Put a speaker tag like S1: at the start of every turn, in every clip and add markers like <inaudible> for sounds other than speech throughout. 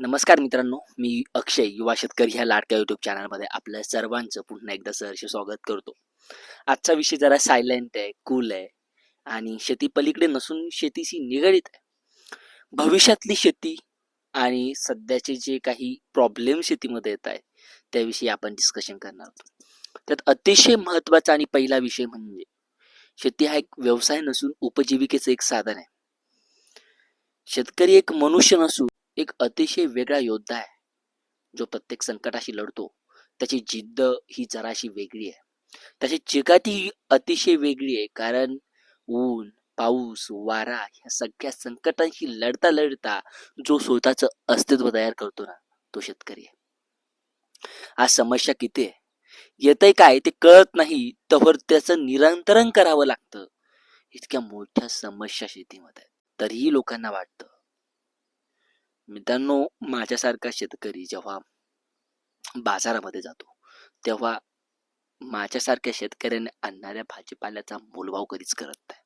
S1: नमस्कार मित्रांनो मी अक्षय युवा शेतकरी ह्या लाडक्या युट्यूब चॅनलमध्ये आपल्या सर्वांचं पुन्हा एकदा सहर्ष स्वागत करतो. आजचा विषय जरा सायलेंट आहे कूल आहे आणि शेती पलीकडे नसून शेतीशी निगडीत आहे. भविष्यातली शेती आणि सध्याचे जे काही प्रॉब्लेम शेतीमध्ये येत आहे त्याविषयी आपण डिस्कशन करणार आहोत. त्यात अतिशय महत्त्वाचा आणि पहिला विषय म्हणजे शेती हा एक व्यवसाय नसून उपजीविकेचं एक साधन आहे. शेतकरी एक मनुष्य नसून एक अतिशय वेगळा योद्धा आहे. जो प्रत्येक संकटाशी लढतो. त्याची जिद्द ही जराशी वेगळी आहे. त्याची चिकाटी ही अतिशय वेगळी आहे. कारण ऊन पाऊस वारा ह्या सगळ्या संकटांशी लढता लढता जो स्वतःचं अस्तित्व तयार करतो ना तो शेतकरी आहे. आज समस्या किती आहे? येतंय काय? ते कळत नाही. तर त्याचं निरंतरण करावं लागतं. इतक्या मोठ्या समस्या शेतीमध्ये. आहेत. तरीही लोकांना वाटतं मित्रांनो माझ्यासारखा शेतकरी जेव्हा बाजारामध्ये जातो तेव्हा माझ्यासारख्या शेतकऱ्याने आणणाऱ्या भाजीपाल्याचा मोलभाव कधीच करत नाही.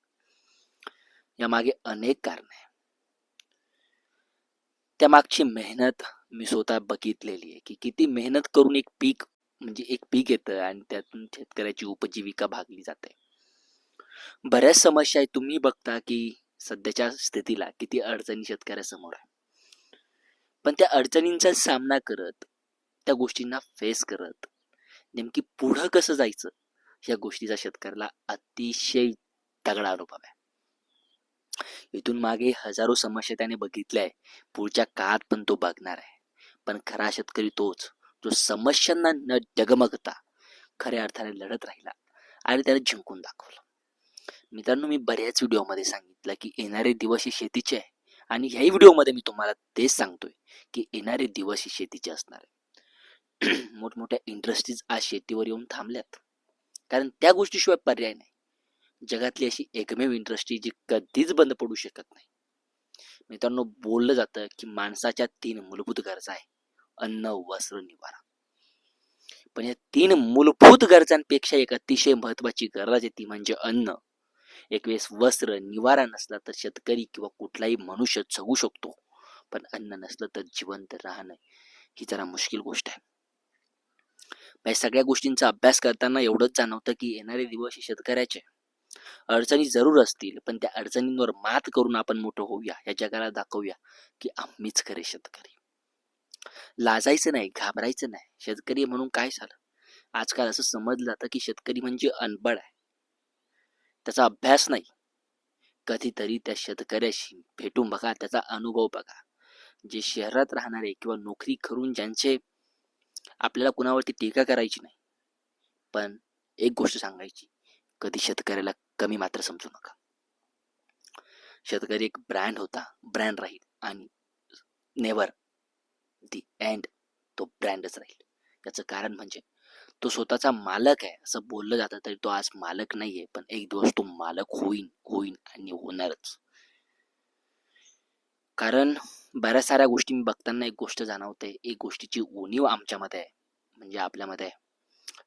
S1: यामागे अनेक कारण आहे त्या मागची मेहनत मी स्वतः बघितलेली आहे की किती मेहनत करून एक पीक म्हणजे एक पीक येतं आणि त्यातून शेतकऱ्याची उपजीविका भागली जाते. बऱ्याच समस्या आहे तुम्ही बघता की सध्याच्या स्थितीला किती अडचणी शेतकऱ्यासमोर आहे पण त्या अडचणींचा सामना करत त्या गोष्टींना फेस करत नेमकी पुढं कसं जायचं या गोष्टीचा शेतकऱ्याला अतिशय तगडा अनुभव आहे इथून मागे हजारो समस्या त्याने बघितल्या आहे पुढच्या काळात पण तो बघणार आहे. पण खरा शेतकरी तोच जो समस्यांना न डगमगता खऱ्या अर्थाने लढत राहिला आणि त्याने जिंकून दाखवलं. मित्रांनो मी बऱ्याच व्हिडिओमध्ये सांगितलं की येणारे दिवस हे शेतीचे आहे. आणि ह्याही व्हिडिओमध्ये मी तुम्हाला तेच सांगतोय की येणारे दिवस हे शेतीचे असणार आहे <clears throat> मोठमोठ्या इंडस्ट्रीज आज शेतीवर येऊन थांबल्यात. कारण त्या गोष्टीशिवाय पर्याय नाही. जगातली अशी एकमेव इंडस्ट्री जी कधीच बंद पडू शकत नाही. मित्रांनो बोललं जातं की माणसाच्या तीन मूलभूत गरजा आहे अन्न वस्त्र निवारा. पण या तीन मूलभूत गरजांपेक्षा एक अतिशय महत्वाची गरज आहे ती म्हणजे अन्न. एक वेळेस वस्त्र निवारा नसला तर शेतकरी किंवा कुठलाही मनुष्य जगू शकतो. पण अन्न नसलं तर जिवंत राहणं ही जरा मुश्किल गोष्ट आहे. या सगळ्या गोष्टींचा अभ्यास करताना एवढंच जाणवतं की येणारे दिवस हे शेतकऱ्याचे अडचणी जरूर असतील पण त्या अडचणींवर मात करून आपण मोठं होऊया या जगाला दाखवूया की आम्हीच खरे शेतकरी. लाजायचं नाही घाबरायचं नाही. शेतकरी म्हणून काय झालं? आजकाल असं समजलं जातं की शेतकरी म्हणजे अनबड आहे. त्याचा अभ्यास नाही. कधीतरी त्या शेतकऱ्याशी भेटून बघा त्याचा अनुभव बघा. जे शहरात राहणारे किंवा नोकरी करून ज्यांचे आपल्याला कुणावरती टीका करायची नाही. पण एक गोष्ट सांगायची कधी शेतकऱ्याला कमी मात्र समजू नका. शेतकरी एक ब्रँड होता ब्रँड राहील आणि नेवर दी एंड तो ब्रँडच राहील. याचं कारण म्हणजे तो स्वतःचा मालक आहे असं बोललं जातं तरी तो आज मालक नाहीये पण एक दिवस तो मालक होईन होईन आणि होणारच. कारण बऱ्याच साऱ्या गोष्टी मी बघताना एक गोष्ट जाणवते एक गोष्टीची उणीव आमच्यामध्ये आहे म्हणजे आपल्यामध्ये आहे.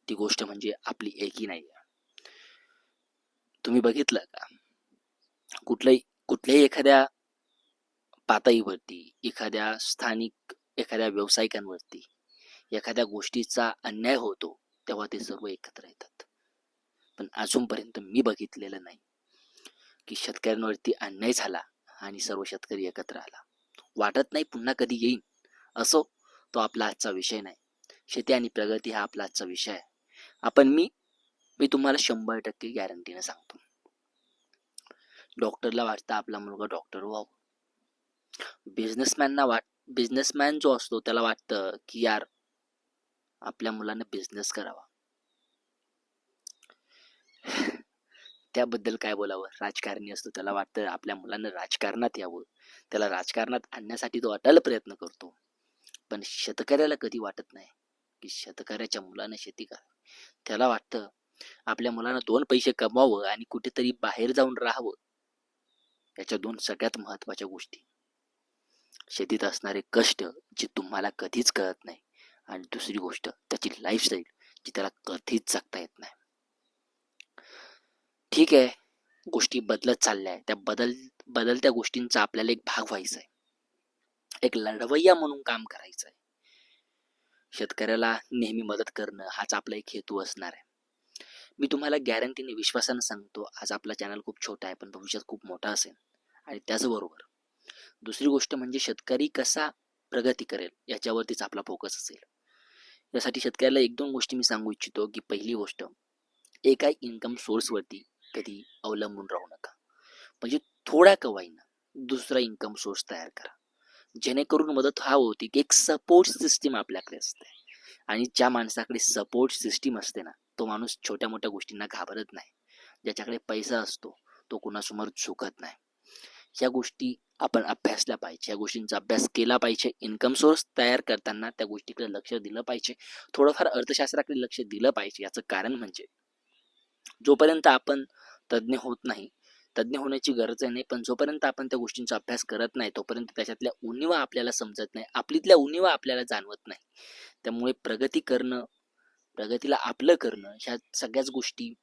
S1: ती गोष्ट म्हणजे आपली एकी नाही तुम्ही बघितलं का? कुठल्याही कुठल्याही एखाद्या पातळीवरती एखाद्या स्थानिक एखाद्या व्यावसायिकांवरती एखाद्या गोष्टीचा अन्याय होतो तेव्हा ते सर्व एकत्र येतात. पण अजूनपर्यंत मी बघितलेलं नाही की शेतकऱ्यांवरती अन्याय झाला आणि सर्व शेतकरी एकत्र आला. वाटत नाही पुन्हा कधी येईन. असो तो आपला आजचा विषय नाही. शेती आणि प्रगती हा आपला आजचा विषय आहे. आपण मी मी तुम्हाला शंभर टक्के गॅरंटीने सांगतो. डॉक्टरला वाटतं आपला मुलगा डॉक्टर व्हावं. बिझनेसमॅनना वाट बिझनेसमॅन जो असतो त्याला वाटतं की यार आपल्या मुलाने बिझनेस करावा. त्याबद्दल काय बोलावं? राजकारणी असतो त्याला वाटतं आपल्या मुलांना राजकारणात यावं. त्याला राजकारणात आणण्यासाठी तो अटल प्रयत्न करतो. पण शेतकऱ्याला कधी वाटत नाही की शेतकऱ्याच्या मुलानं शेती करावी? त्याला वाटतं आपल्या मुलांना दोन पैसे कमवावं आणि कुठेतरी बाहेर जाऊन राहावं. याच्या दोन सगळ्यात महत्त्वाच्या गोष्टी. शेतीत असणारे कष्ट जे तुम्हाला कधीच कळत नाही. आणि दुसरी गोष्ट त्याची लाईफस्टाईल जी त्याला कधीच जगता येत नाही. ठीक आहे गोष्टी बदलत चालल्या आहेत. त्या बदल बदलत्या गोष्टींचा आपल्याला एक भाग व्हायचा आहे. एक लढवय्या म्हणून काम करायचं आहे. शेतकऱ्याला नेहमी मदत करणं हाच आपला एक हेतू असणार आहे. मी तुम्हाला गॅरंटीने विश्वासानं सांगतो आज आपला चॅनल खूप छोटा आहे पण भविष्यात खूप मोठा असेल. आणि त्याचबरोबर दुसरी गोष्ट म्हणजे शेतकरी कसा प्रगती करेल याच्यावरतीच आपला फोकस असेल. यासाठी शेतकऱ्याला एक दोन गोष्टी मी सांगू इच्छितो की पहिली गोष्ट एका इन्कम सोर्सवरती कधी अवलंबून राहू नका. म्हणजे थोड्या कवाईना दुसरा इन्कम सोर्स तयार करा. जेणेकरून मदत हा होती की एक सपोर्ट सिस्टीम आपल्याकडे असते. आणि ज्या माणसाकडे सपोर्ट सिस्टीम असते ना तो माणूस छोट्या मोठ्या गोष्टींना घाबरत नाही. ज्याच्याकडे पैसा असतो तो कुणासमोर झुकत नाही. या गोष्टी आपण अभ्यासल्या पाहिजे? या गोष्टींचा अभ्यास केला पाहिजे. इन्कम सोर्स तयार करताना त्या गोष्टीकडे लक्ष दिलं पाहिजे. थोडंफार अर्थशास्त्राकडे लक्ष दिलं पाहिजे. याचं कारण म्हणजे जोपर्यंत आपण तज्ज्ञ होत नाही तज्ज्ञ होण्याची गरज आहे नाही पण जोपर्यंत आपण त्या गोष्टींचा अभ्यास करत नाही तोपर्यंत त्याच्यातल्या उणीवा आपल्याला समजत नाही. आपलीतल्या उणीवा आपल्याला जाणवत नाही. त्यामुळे प्रगती करणं प्रगतीला आपलं करणं ह्या सगळ्याच गोष्टी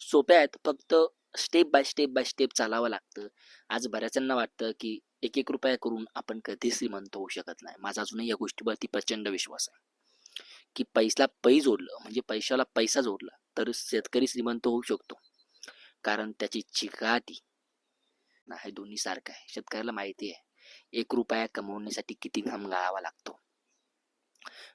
S1: सोप्या आहेत. फक्त step by step by step चालावं लागतं. आज बऱ्याचांना वाटतं की एक एक रुपया करून आपण कधीच श्रीमंत होऊ शकत नाही. माझा अजूनही या गोष्टीवरती प्रचंड विश्वास आहे. की पैसला पै जोडलं म्हणजे पैशाला पैसा जोडला तर शेतकरी श्रीमंत होऊ शकतो. कारण त्याची चिकाटी ना हे दोन्ही सारखं आहे. शेतकऱ्याला माहिती आहे एक रुपया कमवण्यासाठी किती घाम गाळावा लागतो.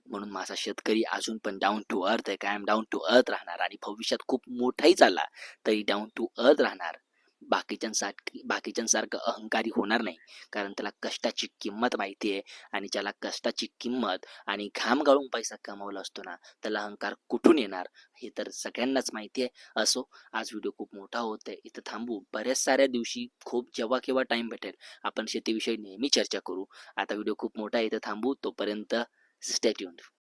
S1: म्हणून माझा शेतकरी अजून पण डाऊन टू अर्थ आहे. कायम डाऊन टू अर्थ राहणार आणि भविष्यात खूप मोठाही चालला तरी डाऊन टू अर्थ राहणार. बाकीच्यांसाठी बाकीच्यांसारखं अहंकारी होणार नाही. कारण त्याला कष्टाची किंमत माहिती आहे आणि ज्याला कष्टाची किंमत आणि घाम गाळून पैसा कमावला असतो ना त्याला अहंकार कुठून येणार? हे तर सगळ्यांनाच माहिती आहे. असो आज व्हिडिओ खूप मोठा होत आहे. इथं थांबू. बऱ्याच साऱ्या दिवशी खूप जेव्हा केव्हा टाइम भेटेल. आपण शेतीविषयी नेहमी चर्चा करू. आता व्हिडिओ खूप मोठा आहे. इथं थांबू. तोपर्यंत Stay tuned.